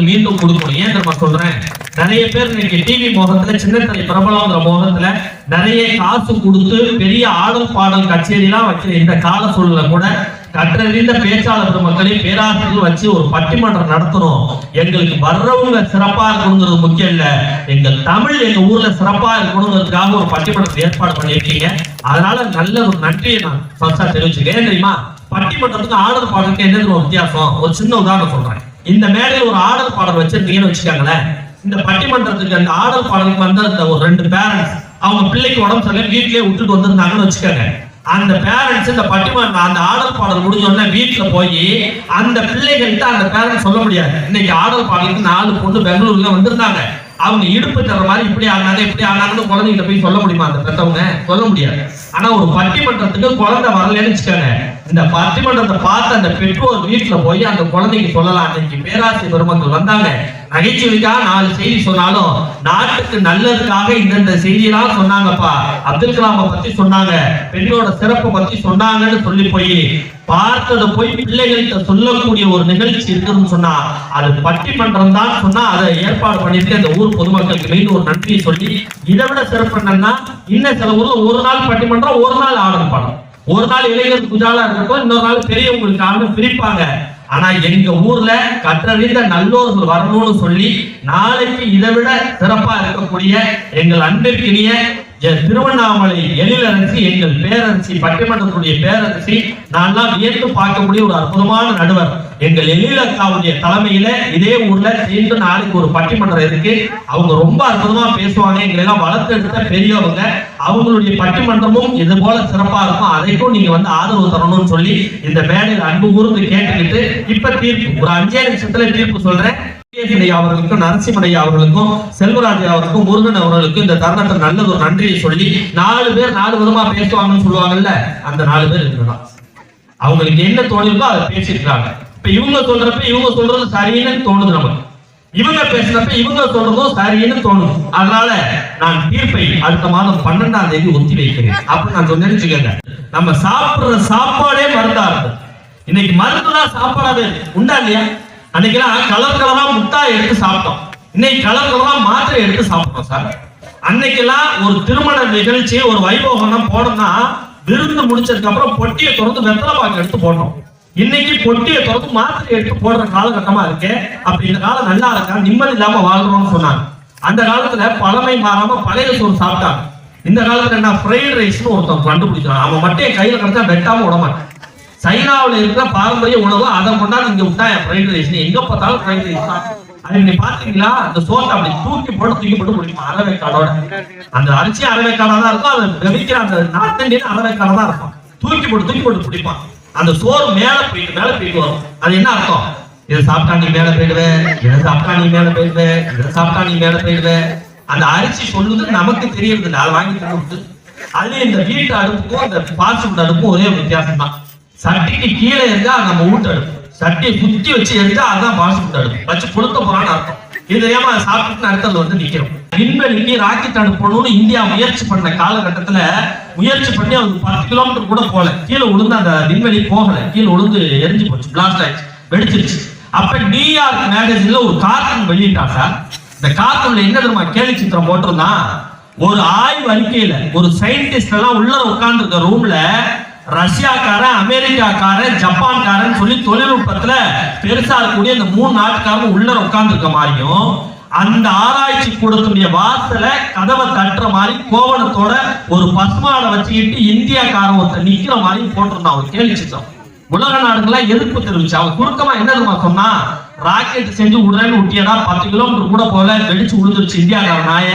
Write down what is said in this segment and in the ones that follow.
மக்கள் மீண்டும் கொடுக்கணும் ஏன் நம்ம சொல்றேன்? நிறைய பேர் இன்னைக்கு டிவி மோகத்துல சின்னத்திரை பிரபலங்கிற மோகத்துல நிறைய காசு கொடுத்து பெரிய ஆடல் பாடல் கச்சேரிலாம் வச்சு இந்த கால சூழல கூட கற்றறிந்த பேச்சாளர் பெருமக்களை பேராசிரியர்கள் வச்சு ஒரு பட்டிமன்றம் நடத்தணும். எங்களுக்கு வர்றவங்க சிறப்பா இருக்கணுங்கிறது முக்கியம் இல்ல. எங்கள் தமிழ் எங்க ஊர்ல சிறப்பா இருக்கணுங்கிறதுக்காக ஒரு பட்டிமன்றத்தை ஏற்பாடு பண்ணியிருக்கீங்க. அதனால நல்ல ஒரு நன்றியை நான் ஃபர்ஸ்டா தெரிவிச்சுக்கேன் தெரியுமா? பட்டிமன்றத்துக்கு ஆடல் பாடலுக்கு என்ன வித்தியாசம்? ஒரு சின்ன உதாரணம் சொல்றேன். இந்த மேடையில் ஒரு ஆடல் பாடல் வச்சிருந்தீங்கன்னு வச்சுக்கோங்களேன். இந்த பட்டிமன்றத்துக்கு அந்த ஆடல் பாடலுக்கு வந்த அந்த ஒரு ரெண்டு பேரண்ட்ஸ் அவங்க பிள்ளைக்கு உடம்பு சரியில்லை வீட்லயே விட்டுட்டு வந்திருந்தாங்கன்னு வச்சுக்கோங்க. அந்த பேரண்ட்ஸ் இந்த பட்டிமன்ற அந்த ஆடல் பாடல் முடிஞ்ச உடனே வீட்டுல போய் அந்த பிள்ளைகள்கிட்ட அந்த பேரண்ட்ஸ் சொல்ல முடியாது. இன்னைக்கு ஆடல் பாடலுக்கு நாலு பொண்ணு பெங்களூர்ல வந்திருந்தாங்க. அவங்க இடுப்பு தர மாதிரி இப்படி ஆனாங்க இப்படி ஆனாங்கன்னு குழந்தைகிட்ட போய் சொல்ல முடியுமா அந்த பெற்றவங்க சொல்ல முடியாது. ஆனா ஒரு பட்டிமன்றத்துக்கு குழந்தை வரலன்னு வச்சுக்கோங்க. இந்த பட்டிமன்றத்தை பார்த்து அந்த பெற்றோர் வீட்டுல போய் அந்த குழந்தைக்கு சொல்லலாம். அன்னைக்கு பேராசி பெருமக்கள் வந்தாங்க. நகைச்சுவைக்காக நாலு செய்தி சொன்னாலும் நாட்டுக்கு நல்லதுக்காக இந்தந்த செய்தியெல்லாம் சொன்னாங்கப்பா. அப்துல் கலாமை பத்தி சொன்னாங்க. பெண்ணோட சிறப்பை பத்தி சொன்னாங்கன்னு சொல்லி போய் பார்த்ததை போய் பிள்ளைகள்கிட்ட சொல்லக்கூடிய ஒரு நிகழ்ச்சி இருக்குதுன்னு சொன்னா அது பட்டிமன்றம் தான் சொன்னா அதை ஏற்பாடு பண்ணிட்டு அந்த ஊர் பொதுமக்களுக்கு மீண்டும் ஒரு நன்றியை சொல்லி இதை விட சிறப்பு என்னன்னா இன்னும் சில ஊர்ல ஒரு நாள் பட்டிமன்றம் ஒரு நாள் ஆடல் படம் ஒரு நாள் இளைஞர் குஜாலா இருக்கப்போ இன்னொரு நாள் பெரியவங்களுக்கு ஆளுநர் பிரிப்பாங்க. ஆனா எங்க ஊர்ல கற்றறிந்த நல்லோர்கள் வரணும்னு சொல்லி நாளைக்கு இதை விட சிறப்பா இருக்கக்கூடிய எங்கள் அன்பிற்கினிய திருவண்ணாமலை எழிலரசி எங்கள் பேரரசி பட்டிமன்றத்துடைய பேரரசி நான்லாம் வியந்து பார்க்கக்கூடிய ஒரு அற்புதமான நடுவர். எங்கள் எழிலக்காவுடைய தலைமையில இதே ஊர்ல சேர்ந்து நாளைக்கு ஒரு பட்டிமன்றம் இருக்கு. அவங்க ரொம்ப அற்புதமா பேசுவாங்க. எங்களை எல்லாம் வளர்த்தெடுத்த பெரியவங்க. அவங்களுடைய பட்டிமன்றமும் இது போல சிறப்பா இருக்கும். அதைக்கும் நீங்க வந்து ஆதரவு தரணும்னு சொல்லி இந்த மேடையில் அன்பு கூர்ந்து கேட்டுக்கிட்டு இப்ப தீர்ப்பு ஒரு அஞ்சே நிமிஷத்துல தீர்ப்பு சொல்றேன். அவர்களுக்கும் நரசிம்மனையா அவர்களுக்கும் செல்வராஜ் அவர்களுக்கும் முருகன் அவர்களுக்கும் இந்த தருணத்தில் நல்லது ஒரு நன்றியை சொல்லி நாலு பேர் நாலு விதமா பேசுவாங்கன்னு சொல்லுவாங்கல்ல அந்த நாலு பேர் இதுதான் அவங்களுக்கு என்ன தோணுதோ அதை பேசியிருக்காங்க இப்ப இவங்க சொல்றப்ப இவங்க சொல்றது சரின்னு தோணுது நமக்கு. இவங்க பேசுறப்ப இவங்க சொல்றதும் சரின்னு தோணும் அதனால நான் தீர்ப்பை அடுத்த மாதம் பன்னெண்டாம் தேதி ஒத்தி வைக்கிறேன். அப்படி நான் சொன்னேன்னு வச்சுக்கோங்க நம்ம சாப்பிடுற சாப்பாடே மருந்தா இருக்கும். இன்னைக்கு மருந்து தான் சாப்பாடாவே உண்டா இல்லையா? அன்னைக்கெல்லாம் கலர் கலரா முட்டாய் எடுத்து சாப்பிட்டோம். இன்னைக்கு கலர் கலரா மாத்திரை எடுத்து சாப்பிட்டோம் சார். அன்னைக்கெல்லாம் ஒரு திருமண நிகழ்ச்சி ஒரு வைபோகம் போனோம்னா விருந்து முடிச்சதுக்கு அப்புறம் பொட்டியை திறந்து வெத்தலை பாக்கு எடுத்து போடணும். இன்னைக்கு பொட்டியை திறந்து மாத்திரை எடுத்து போடுற காலகட்டமா இருக்கு. அப்படி இந்த காலம் நல்லா இருக்கா? நிம்மதி இல்லாம வாழ்றோம்னு சொன்னாங்க. அந்த காலத்துல பழமை மாறாம பழைய சோறு சாப்பிட்டாங்க. இந்த காலத்துல என்ன ஃப்ரைட் ரைஸ்னு ஒருத்தன் கண்டுபிடிச்சான் அவன் மட்டும் கையில கிடைச்சா வெட்டாம விட மாட்டான். சைனாவுல இருக்கிற பாரம்பரிய உணவு அதை கொண்டாந்து இங்க விட்டா ஃப்ரைட் ரைஸ் எங்க பார்த்தாலும் ஃப்ரைட் ரைஸ் தான். அது நீ பாத்தீங்களா? அந்த சோத்தை அப்படி தூக்கி போட்டு தூக்கி போட்டு முடியுமா அரவேக்காடோட. அந்த அரிசி அரவேக்காடா தான் இருக்கும். அது விற்கிற அந்த நாட்டண்டியன் அரவேக்காடா தான் இருக்கும். தூக்கி போட்டு தூக்கி போட்டு பிடிப்பான் அந்த சோறு மேல போயிட்டு மேல போயிட்டு வரும். அது என்ன அர்த்தம்? இதை சாப்பிட்டா நீ மேல போயிடுவேன் இதை சாப்பிட்டா நீ மேல போயிடுவேன் இதை சாப்பிட்டா நீ மேல போயிடுவேன் அந்த அரிசி சொல்லுது நமக்கு தெரியறது இல்லை அதை வாங்கி கொடுத்து அது இந்த வீட்டு அடுப்புக்கும் அந்த ஃபாஸ்ட் அடுப்பும் ஒரே வித்தியாசம் தான் சட்டிக்கு கீழே இருந்தா நம்ம வீட்டு சட்டியை குத்தி வச்சு எடுத்தா அதான் ஃபாஸ்ட் தடுப்பு வச்சு புழுக்க போறான்னு அர்த்தம். இது தெரியாம அதை சாப்பிட்டு அடுத்தது வந்து நிக்கிறோம். விண்வெளிக்கு ராக்கெட் அனுப்பணும்னு இந்தியா முயற்சி பண்ண காலகட்டத்துல முயற்சி பண்ணி அவங்க பத்து கிலோமீட்டர் கூட போல கீழே விழுந்து அந்த விண்வெளி போகல. கீழே விழுந்து எரிஞ்சு போச்சு. பிளாஸ்ட் ஆயிடுச்சு. வெடிச்சிருச்சு. அப்ப நியூயார்க் மேகசின்ல ஒரு கார்ட்டூன் வெளியிட்டான் சார். இந்த கார்ட்டூன்ல என்ன தெரியுமா? கேலி சித்திரம் போட்டிருந்தான் ஒரு ஆய்வு அறிக்கையில ஒரு சயின்டிஸ்ட் எல்லாம் உள்ள உட்கார்ந்து இருக்க ரூம்ல ரஷ்யாக்காரன் அமெரிக்காக்காரன் ஜப்பான்காரன் சொல்லி தொழில்நுட்பத்துல பெருசா இருக்கக்கூடிய இந்த மூணு நாட்டுக்காரங்க உள்ள உட்கார்ந்து இருக்க மாதிரியும் அந்த ஆராய்ச்சி கூடத்துடைய வாசல கதவை தட்டுற மாதிரி கோவணத்தோட ஒரு பசுமாடை வச்சுக்கிட்டு இந்தியாக்காரன் ஒருத்தர் நிக்கிற மாதிரி போட்டிருந்தான். ஒரு கேள்வி உலக நாடுகள்லாம் எதிர்ப்பு தெரிவிச்சு அவன் குறுக்கமா என்ன தெரியுமா சொன்னா ராக்கெட் செஞ்சு விடுறேன்னு விட்டியடா பத்து கிலோமீட்டர் கூட போல வெடிச்சு விழுந்துருச்சு இந்தியாக்கார நாய.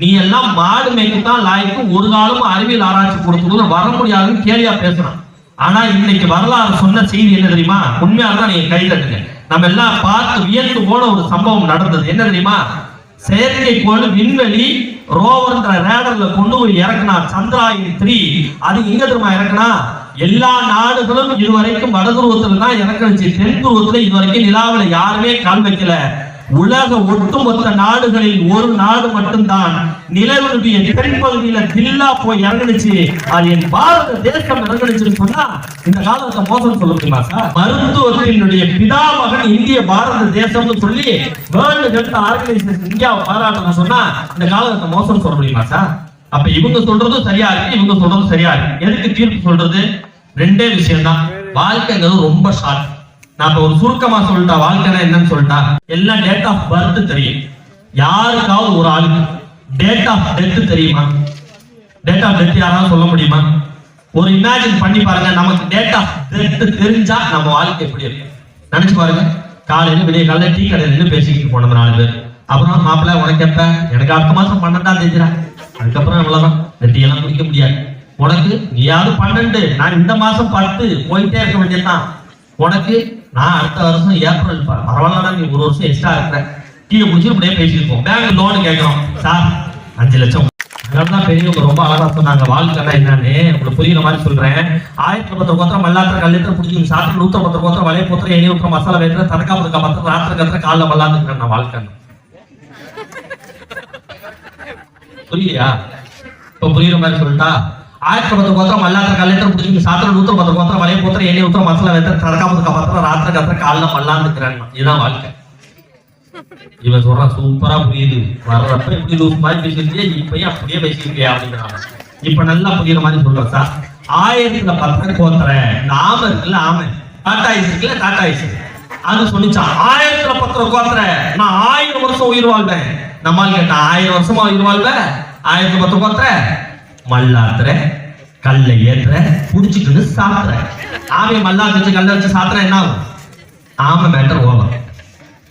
நீ எல்லாம் மாடு மேய்க்கத்தான் லாய்க்கு ஒரு நாளும் அறிவியல் ஆராய்ச்சி கொடுத்து வர முடியாதுன்னு கேலியா பேசுறான். ஆனா இன்னைக்கு வரலாறு சொன்ன செய்தி என்ன தெரியுமா? உண்மையால தான் நீங்க கை தட்டுங்க. நம்ம எல்லாம் பார்த்து வியந்து போன ஒரு சம்பவம் நடந்தது. என்ன தெரியுமா? செயற்கைக்கோள் விண்வெளி ரோவர்ன்ற ரேடர்ல கொண்டு போய் இறக்குனா சந்திராயன் த்ரீ அது எங்க தெரியுமா இறக்குனா? எல்லா நாடுகளும் இதுவரைக்கும் வட துருவத்துல தான் இறக்கணுச்சு தென் துருவத்துல இதுவரைக்கும் நிலாவில யாருமே கால் வைக்கல உலக ஒட்டுமொத்த நாடுகளில் ஒரு நாடு மட்டும்தான். நிலவினுடைய தென்பகுதியில தில்லா போய் இறங்குனுச்சு. அது என் பாரத தேசம் இறங்குனுச்சுன்னு சொன்னா இந்த காலத்தை மோசம் சொல்ல முடியுமா சார்? மருத்துவத்தினுடைய பிதாமகன் இந்திய பாரத தேசம்னு சொல்லி வேர்ல்டு ஹெல்த் ஆர்கனைசேஷன் இந்தியாவை பாராட்டணும் சொன்னா இந்த காலத்தை மோசம் சொல்ல முடியுமா சார்? அப்ப இவங்க சொல்றதும் சரியா இருக்கு இவங்க சொல்றதும் சரியா இருக்கு. எதுக்கு தீர்ப்பு சொல்றது? ரெண்டே விஷயம் தான் வாழ்க்கைங்கிறது ரொம்ப ஷார்ட் நான் இப்ப ஒரு சுருக்கமா சொல்லிட்டா வாழ்க்கைனா என்னன்னு சொல்லிட்டா எல்லாம் டேட் ஆஃப் பர்த் தெரியும். யாருக்காவது ஒரு ஆளுக்கு டேட் ஆஃப் டெத் தெரியுமா? டேட் ஆஃப் டெத் யாராவது சொல்ல முடியுமா? ஒரு இமேஜின் பண்ணி பாருங்க நமக்கு டேட் ஆஃப் டெத் தெரிஞ்சா நம்ம வாழ்க்கை எப்படி இருக்கும்? நினைச்சு பாருங்க. காலையில விடிய காலையில டீ கடையில நின்று பேசிக்கிட்டு போனோம் நாலு பேர். அப்புறம் மாப்பிள்ள உனக்கு எப்ப? எனக்கு அடுத்த மாசம் பன்னெண்டாம் தேதிடா அதுக்கப்புறம் அவ்வளவுதான். இந்த எல்லாம் குடிக்க முடியாது. உனக்கு நீயாவது பன்னெண்டு. நான் இந்த மாசம் பத்து. போயிட்டே இருக்க வேண்டியதுதான். உனக்கு நான் அடுத்த வருஷம் ஏப்ரல் ப- பரவாயில்லடா நீ ஒரு வருஷம் எக்ஸ்ட்ரா இருக்கிறேன் கீழே குடிச்சு இப்படியே பேசியிருப்போம் பேங்க் லோன் கேட்குறோம். சார் அஞ்சு லட்சம். தான் பெரியவங்க ரொம்ப அழகா சொன்னாங்க. வாழ்க்கைனா என்னன்னு உங்களுக்கு புரியுற மாதிரி சொல்றேன். ஆயிரத்தி பத்து கோத்திரம் மல்லாத்திர கல்லித்திர பிடிக்கும் சாப்பிட்டு நூத்த பத்து கோத்திரம் வலைய போத்திரம் எண்ணி ஊத்திர மசாலா வேத்துற தடக்கா பத்துக்கா பத்திரம் ராத்திரி கத்திர காலில் மல்லாந்துக்கிறேன் நான் வாழ்க்கை புரியலையா இப்போ புரியுற மாதிரி சொல்லிட்டா? ஆயிரத்தி பத்து கோத்திரம் மல்லாத்திர கல்லித்திர பிடிச்சி சாத்திர நூத்த பத்து கோத்திரம் வலைய போத்திரம் எண்ணி ஊத்திர மசாலா வேத்துற தடக்கா பத்துக்கா பத்திரம் ராத்திர கத்திர காலில் மல்லாந்துக்கிறேன் இதுதான் வாழ்க்கை இவன் சொல்றான் சூப்பரா புரியுது வர்றப்ப இப்படி லூஸ் மாதிரி பேசிருக்கியே இப்பயே அப்படியே பேசிருக்கியா அப்படிங்கிறாங்க இப்ப நல்லா புரியுற மாதிரி சொல்றேன் சார் ஆயிரத்துல பத்து கோத்துற இந்த ஆமை இருக்குல்ல ஆமை டாட்டா ஐஸ் இருக்குல்ல டாட்டா ஐஸ் அது சொல்லிச்சான் ஆயிரத்துல பத்து கோத்துற நான் ஆயிரம் வருஷம் உயிர் வாழ்வேன் நம்மால் கேட்டான் ஆயிரம் வருஷமா உயிர் வாழ்வேன் ஆயிரத்துல பத்து கோத்துற மல்லாத்துற கல்லை ஏற்ற புடிச்சுக்கிட்டு சாத்துற. ஆமை மல்லாத்து வச்சு கல்லை வச்சு சாத்துற என்ன ஆகும் ஆமை மேட்டர் ஓவர்.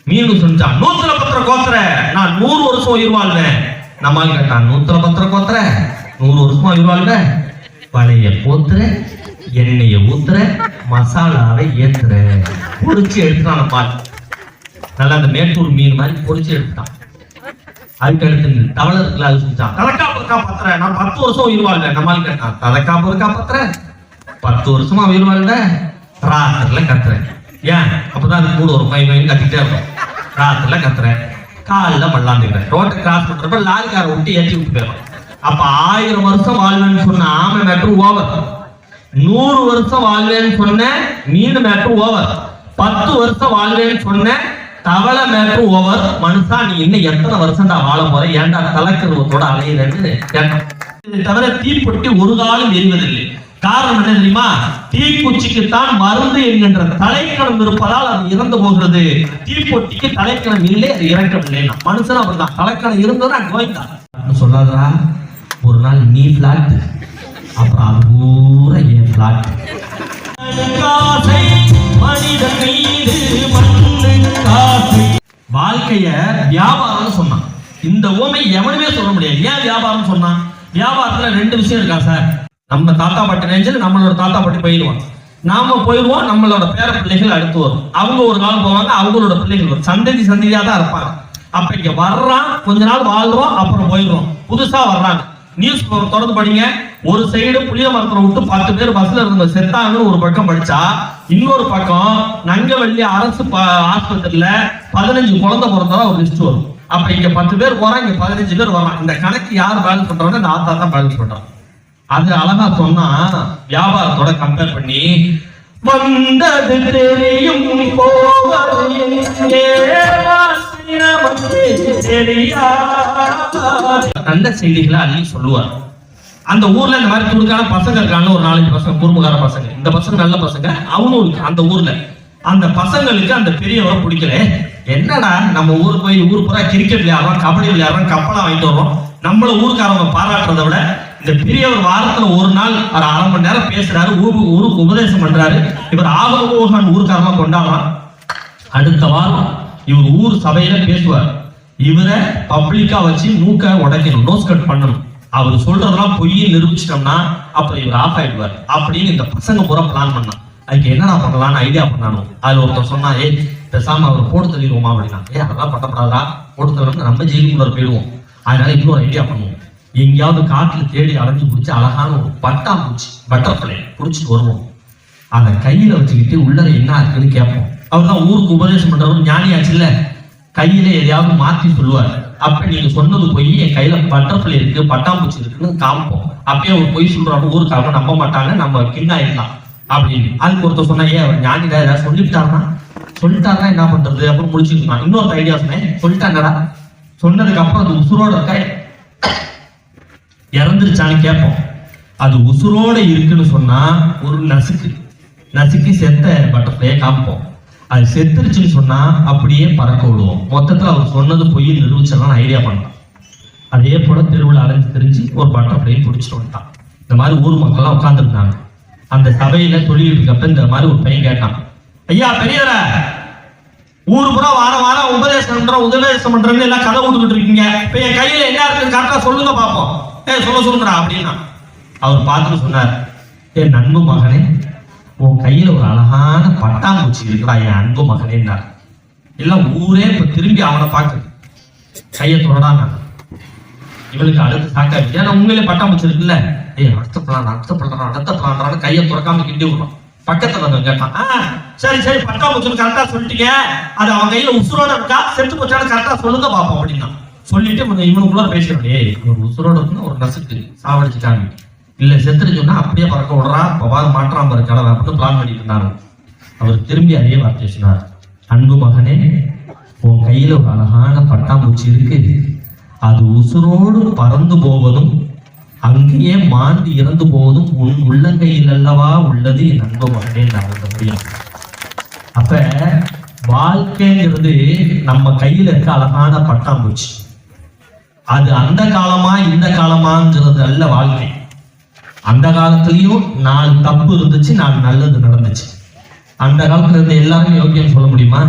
மீண்டும் சொல்லிச்சான் நூத்துல பத்திர கோத்துற. நான் நூறு வருஷம் உயிர் வாழ்வேன். நம்மால் கேட்டான் நூத்துல பத்திர கோத்துற? நூறு வருஷமா உயிர் வாழ்வேன் பழைய போத்துற எண்ணெய ஊத்துற மசாலாவை ஏத்துற. பொறிச்சு எடுத்துட்டான் அந்த பால் நல்லா அந்த மேட்டூர் மீன் மாதிரி பொறிச்சு எடுத்துட்டான். அதுக்கு அடுத்து தவளை அது சொல்லிச்சான் தலக்கா பொறுக்கா பத்திர நான் பத்து வருஷம் உயிர் வாழ்வேன் நம்மால் கேட்டான் தலக்கா பொறுக்கா பத்திர பத்து வருஷமா உயிர் ராத்திரில கத்துறேன். ஏன்? அப்பதான் அது கூட ஒரு பையன் பையன் கத்திட்டே இருக்கும் ராத்திரில கத்துறேன். காலில் பல்லாந்துக்கிறேன் ரோட்டை கிராஸ் பண்றப்ப லாரிக்கார விட்டு ஏற்றி விட்டு போயிடும் அப்ப ஆயிரம் வருஷம் வாழ்வேன்னு சொன்ன ஆமை மேட்ரு ஓவர் நூறு வருஷம் வாழ்வேன்னு சொன்ன மீன் மேட்ரு ஓவர் பத்து வருஷம் வாழ்வேன்னு சொன்ன தவளை மேட்ரு ஓவர். மனுஷா நீ இன்னும் எத்தனை வருஷம் தான் வாழ போற? ஏன்டா தலைக்கருவத்தோட அலையிறன்னு இதை தவிர தீப்பொட்டி ஒரு காலம் எரிவதில்லை. காரணம் என்ன தெரியுமா? தீக்குச்சிக்குத்தான் மருந்து என்கின்ற தலைக்கணம் இருப்பதால் அது இறந்து போகிறது. தீப்பொட்டிக்கு தலைக்கணம் இல்லை அது இறக்கவில்லை. மனுஷன் அப்படிதான் தலைக்கணம் இருந்ததுன்னா கோய்ந்தா சொல்லாதா ஒரு நாள் நீ பிளாட் அப்புறம் அது பூரா என் பிளாட் வாழ்க்கைய வியாபாரம்னு சொன்னான். இந்த ஓமை எவனுமே சொல்ல முடியாது. ஏன் வியாபாரம் சொன்னான்? வியாபாரத்துல ரெண்டு விஷயம் இருக்கா சார்? நம்ம தாத்தா பாட்டி நெஞ்சில் நம்மளோட தாத்தா பாட்டி போயிடுவான். நாம போயிடுவோம் நம்மளோட பேர பிள்ளைகள் அடுத்து வரும். அவங்க ஒரு நாள் போவாங்க அவங்களோட பிள்ளைகள் வரும். சந்ததி சந்ததியா தான் இருப்பாங்க. அப்ப இங்க வர்றான் கொஞ்ச நாள் வாழ்றோம் அப்புறம் போயிடுறோம். புதுசா வர்றாங்க. நியூஸ் தொடர்ந்து படிங்க. ஒரு சைடு புளிய மரத்துல விட்டு பத்து பேர் பஸ்ல இருந்த செத்தாங்கன்னு ஒரு பக்கம் படிச்சா இன்னொரு பக்கம் நங்கவள்ளி அரசு ஆஸ்பத்திரியில பதினஞ்சு குழந்தை பிறந்ததா ஒரு லிஸ்ட் வரும். அப்ப இங்க பத்து பேர் போறான் இங்க பதினஞ்சு பேர் வரான் இந்த கணக்கு யார் பேலன்ஸ் பண்றாங்க? இந்த ஆத்தா தான் பேலன்ஸ் பண்றான் அது அழகா சொன்னா வியாபாரத்தோட கம்பேர் பண்ணி வந்தது தெரியும் போவது நல்ல செய்திகளை அள்ளி சொல்லுவார். அந்த ஊர்ல இந்த மாதிரி துடுக்கான பசங்க இருக்காங்க ஒரு நாலஞ்சு பசங்க குறும்புகார பசங்க. இந்த பசங்க நல்ல பசங்க அவனும் இருக்கு அந்த ஊர்ல. அந்த பசங்களுக்கு அந்த பெரியவரை பிடிக்கல. என்னடா நம்ம ஊர் போய் ஊர் பூரா கிரிக்கெட் விளையாடுறோம் கபடி விளையாடுறோம் கப்பலாம் வாங்கிட்டு வர்றோம் நம்மள ஊருக்காரவங்க பாராட்டுறதை விட இந்த பெரியவர் வாரத்துல ஒரு நாள் ஒரு அரை மணி நேரம் பேசுறாரு ஊருக்கு ஊருக்கு உபதேசம் பண்றாரு. இவர் ஆகமோகன் ஊருக்காரமா கொண்டாடுறான். அடுத்த வாரம் இவர் ஊர் சபையில பேசுவார். இவரை பப்ளிக்கா வச்சு மூக்க உடைக்கணும் நோஸ் கட் பண்ணணும். அவர் சொல்றதெல்லாம் பொய் நிரூபிச்சிட்டோம்னா அப்புறம் இவர் ஆஃப் ஆயிடுவார். அப்படின்னு இந்த பசங்க பூரா பிளான் பண்ணான். அதுக்கு என்னடா பண்ணலாம்னு ஐடியா பண்ணானோ? அதுல ஒருத்தர் சொன்னா ஏய் பேசாம அவர் போட்டு தள்ளிடுவோமா? அப்படின்னா ஏ அதெல்லாம் பண்ணப்படாதா போட்டு தள்ளி நம்ம ஜெயிலுக்குள்ள போயிடுவோம். அதனால இன்னொரு ஐடியா பண்ணுவோம். எங்கேயாவது காட்டில் தேடி அடைஞ்சி பிடிச்சி அழகான ஒரு பட்டாம்பூச்சி பட்டர்ஃப்ளை பிடிச்சிட்டு வருவோம். அதை கையில வச்சுக்கிட்டு உள்ளர என்ன இருக்குன்னு கேட்போம். அவர் தான் ஊருக்கு உபதேசம் பண்றவர் ஞானியாச்சு இல்ல கையில எதையாவது மாற்றி சொல்லுவார். அப்ப நீங்க சொன்னது போய் என் கையில பட்டர்ஃபிளை இருக்கு பட்டாம்பூச்சி இருக்குன்னு காமிப்போம். அப்பயே ஒரு பொய் சொல்றாங்க ஊருக்காக நம்ப மாட்டாங்க நம்ம கிண்ணாயிடலாம் அப்படின்னு. அதுக்கு ஒருத்தர் சொன்னா ஏன் அவர் ஞானிடா ஏதாவது சொல்லிவிட்டாருன்னா? சொல்லிட்டாருன்னா என்ன பண்றது? அப்புறம் முடிச்சுக்கலாம் இன்னொரு ஐடியா சொன்னேன் சொல்லிட்டாங்கடா சொன்னதுக்கு அப்புறம் அது உசுரோட இருக்கா இறந்துருச்சான்னு கேட்போம். அது உசுரோட இருக்குன்னு சொன்னா ஒரு நசுக்கு. நசுக்கி செத்த பட்டர்ஃப்ளையை காமிப்போம். அது செத்துருச்சுன்னு சொன்னா அப்படியே பறக்க விடுவோம். மொத்தத்துல அவர் சொன்னது பொய் நிரூபிச்சிடலாம் ஐடியா பண்ணலாம். அதே போல திருவிழா அலைஞ்சு தெரிஞ்சு ஒரு பட்டர்ஃப்ளையை பிடிச்சிட்டு வந்துட்டான். இந்த மாதிரி ஊர் மக்கள்லாம் உட்காந்துருந்தாங்க அந்த சபையில சொல்லிட்டு இருக்கப்ப இந்த மாதிரி ஒரு பையன் கேட்டான். ஐயா பெரியவர ஊர் பூரா வாரம் வாரம் உபதேசம் பண்றோம் உபதேசம் பண்றேன்னு எல்லாம் கதை விட்டுக்கிட்டு இருக்கீங்க. இப்ப என் கையில என்ன இருக்குன்னு கரெக்டா சொல்லுங்க பாப்போம். ஏ சொல்ல சொல்லுங்கடா அப்படின்னா அவர் பார்த்துட்டு சொன்னார் என் அன்பு மகனே உன் கையில ஒரு அழகான பட்டாம்பூச்சி இருக்குடா என் அன்பு மகனேன்னார் எல்லாம் ஊரே இப்ப திரும்பி அவனை பார்க்குது கையை தொடடான் இவளுக்கு அடுத்து சாக்கா ஏன்னா உண்மையிலே பட்டாம்பூச்சி இருக்குல்ல. ஏய் அடுத்த பிளான் அடுத்த பிளான் அடுத்த பிளான் கையை துறக்காம கிண்டி விடுறோம். பக்கத்துல வந்து கேட்டான் ஆ சரி சரி பட்டாம்பூச்சின்னு கரெக்டா சொல்லிட்டீங்க. அது அவன் கையில உசுரோட இருக்கா? செத்து போச்சான்னு கரெக்டா சொல்லுங்க பாப்போம் அப்படின்னா சொல்லிட்டு இவங்க இவனுக்குள்ள பேசுறோம் ஏய் ஒரு உசுரோட ஒரு நசுக்கு சாவடிச்சுட்டாங்க. இல்ல செத்துருச்சுன்னா அப்படியே பறக்க விடுறா பவாது மாற்றாம பாரு கடவை அப்படின்னு பிளான் பண்ணிட்டு இருந்தாங்க அவர் திரும்பி அதே வார்த்தை சொன்னார். அன்பு மகனே உன் கையில ஒரு அழகான பட்டாம்பூச்சி இருக்கு. அது உசுரோடு பறந்து போவதும் அங்கேயே மாண்டு இறந்து போவதும் உன் உள்ளங்கையில் அல்லவா உள்ளது என் அன்பு மகனே நான் முடியும் அப்ப வாழ்க்கைங்கிறது நம்ம கையில இருக்க அழகான பட்டாம்பூச்சி. அது அந்த காலமா இந்த காலமாங்கிறது அல்ல வாழ்க்கை. அந்த காலத்துலயும் நாலு தப்பு இருந்துச்சு நாலு நல்லது நடந்துச்சு. அந்த காலத்துல இருந்த எல்லாரும் யோக்கியம் சொல்ல முடியுமா?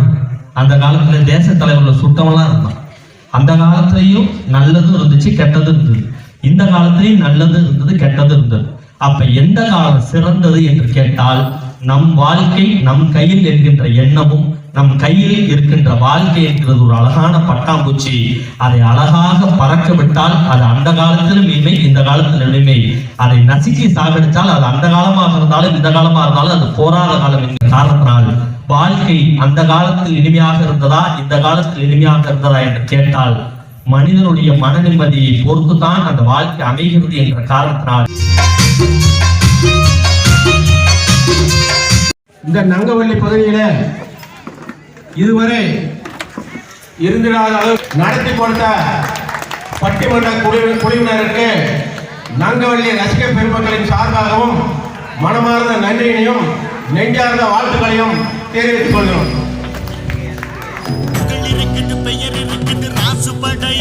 அந்த காலத்துல தேச தலைவர்கள் சுட்டவெல்லாம் இருந்தான் அந்த காலத்துலயும் நல்லதும் இருந்துச்சு கெட்டதும் இருந்தது. இந்த காலத்திலையும் நல்லது இருந்தது கெட்டது இருந்தது. அப்ப எந்த காலம் சிறந்தது என்று கேட்டால் நம் வாழ்க்கை நம் கையில் என்கின்ற எண்ணமும் நம் கையில் இருக்கின்ற வாழ்க்கை என்கிறது ஒரு அழகான பட்டாம்பூச்சி. அதை அழகாக பறக்க விட்டால் அது அந்த காலத்திலும் இனிமை இந்த காலத்திலும் இனிமை. அதை நசுக்கி சாகடித்தால் அது அந்த காலமாக இருந்தாலும் இந்த காலமாக இருந்தாலும் அது போராத காலம் என்கிற காரணத்தினால். வாழ்க்கை அந்த காலத்தில் இனிமையாக இருந்ததா இந்த காலத்தில் இனிமையாக இருந்ததா என்று கேட்டால் மனிதனுடைய மன நிம்மதியை பொறுத்துதான் அந்த வாழ்க்கை அமைகிறது என்ற காரணத்தினால். இந்த நங்கவள்ளி பகுதியில இதுவரை இருந்திடாத நடத்தி கொடுத்த பட்டிமன்ற குழு குழுவினருக்கு நங்கவள்ளி ரசிக பெருமக்களின் சார்பாகவும் மனமார்ந்த நன்றியினையும் நெஞ்சார்ந்த வாழ்த்துக்களையும் தெரிவித்துக் கொள்கிறோம். பெயர் இருக்குது ராசுபடை